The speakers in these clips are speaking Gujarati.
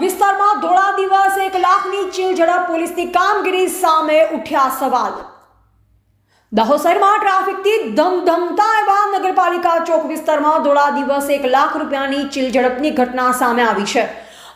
વિસ્તારમાં ધોળા દિવસ એક લાખની ચીલ ઝડપ પોલીસની કામગીરી સામે ઉઠ્યા સવાલ. દાહોદ શહેરમાં ટ્રાફિકથી ધમધમતા એવા નગરપાલિકા ચોક વિસ્તારમાં ધોળા દિવસે એક લાખ રૂપિયાની ચીલ ઝડપની ઘટના સામે આવી છે.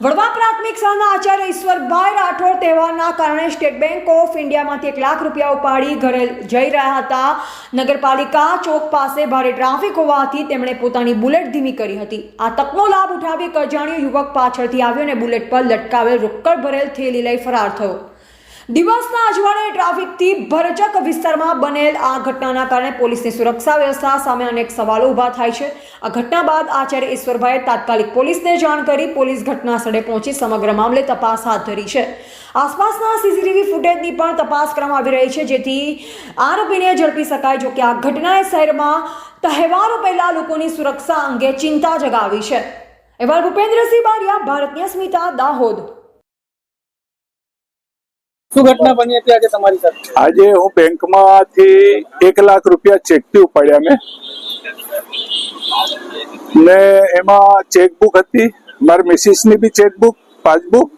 વડવા પ્રાથમિક શાળાના આચાર્ય ઈશ્વરભાઈ રાઠોડ તહેવારના કારણે સ્ટેટ બેંક ઓફ ઇન્ડિયામાંથી એક લાખ રૂપિયા ઉપાડી ઘરે જઈ રહ્યા હતા. નગરપાલિકા ચોક પાસે ભારે ટ્રાફિક હોવાથી તેમણે પોતાની બુલેટ ધીમી કરી હતી. આ તકનો લાભ ઉઠાવી એક અજાણ્યો યુવક પાછળથી આવ્યો અને બુલેટ પર લટકાવેલ રોકડ ભરેલ થેલી લઈ ફરાર થયો. દિવસના અજવાળે ટ્રાફિકથી ભરચક વિસ્તારમાં બનેલ આ ઘટનાના કારણે પોલીસની સુરક્ષા વ્યવસ્થા સામે અનેક સવાલો ઊભા થાય છે. આ ઘટના બાદ આચાર્ય ઈશ્વરભાઈએ તાત્કાલિક પોલીસને જાણ કરી પોલીસ ઘટના સ્થળે પહોંચી સમગ્ર મામલે તપાસ હાથ ધરી છે. આસપાસના સીસીટીવી ફૂટેજની પણ તપાસ કરવામાં આવી રહી છે. જેથી આરોપીને ઝડપી શકાય જો કે આ ઘટનાએ શહેરમાં તહેવારો પહેલા લોકોની સુરક્ષા અંગે ચિંતા જગાવી છે. એવા ભૂપેન્દ્રસિંહ બારિયા, ભારતીય સ્મિતા, દાહોદ. ઘટના બની આજે તમારી સાથે? આજે હું બેંકમાંથી એક લાખ રૂપિયા ચેકથી ઉપાડ્યા મેં. ને એમાં ચેકબુક હતી મારી મિસિસની બી ચેકબુક પાસબુક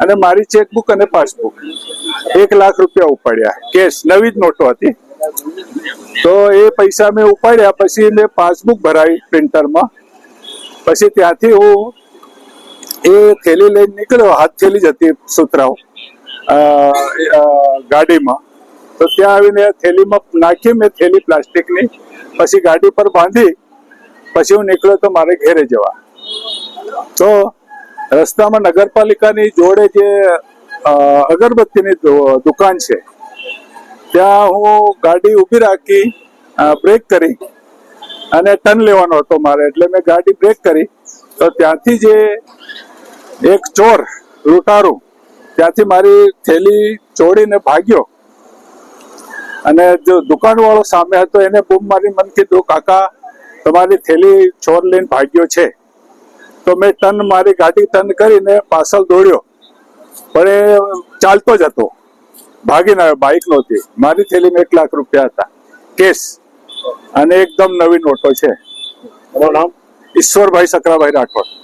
અને મારી ચેકબુક અને પાસબુક એક લાખ રૂપિયા ઉપાડ્યા. કેશ નવી જ નોટો હતી. તો એ પૈસા મેં ઉપાડ્યા પછી મેં પાસબુક ભરાવી પ્રિન્ટરમાં. પછી ત્યાંથી હું એ થેલી લઈને નીકળ્યો હાથ થેલી જ હતી અ, ગાડીમાં. તો ત્યાં આવીને થેલીમાં નાખી મેં થેલી પ્લાસ્ટિકની, પછી ગાડી પર બાંધી, પછી હું નીકળ્યો તો મારે ઘેરે જવા. તો રસ્તામાં નગરપાલિકાની જોડે જે અગરબત્તીની દુકાન છે, ત્યાં હું ગાડી ઊભી રાખી બ્રેક કરી, અને ટર્ન લેવાનો હતો મારે. એટલે મેં ગાડી બ્રેક કરી, તો ત્યાંથી જે એક ચોર, લૂંટારું ત્યાંથી મારી થેલી ચોડીને ભાગ્યો. અને જો દુકાન વાળો સામે હતો એને બૂમ મારી મન કીધું કાકા તમારી થેલી ચોર લઈને ભાગ્યો છે. તો મેં ટન મારી ગાડી ટન કરીને પાછળ દોડ્યો. પણ એ ચાલતો જ હતો. ભાગીને આવ્યો બાઇક નહોતી. મારી થેલીમાં એક લાખ રૂપિયા હતા. કેસ અને એકદમ નવી નોટો છે. નામ? ઈશ્વરભાઈ સકરાભાઈ રાઠોડ.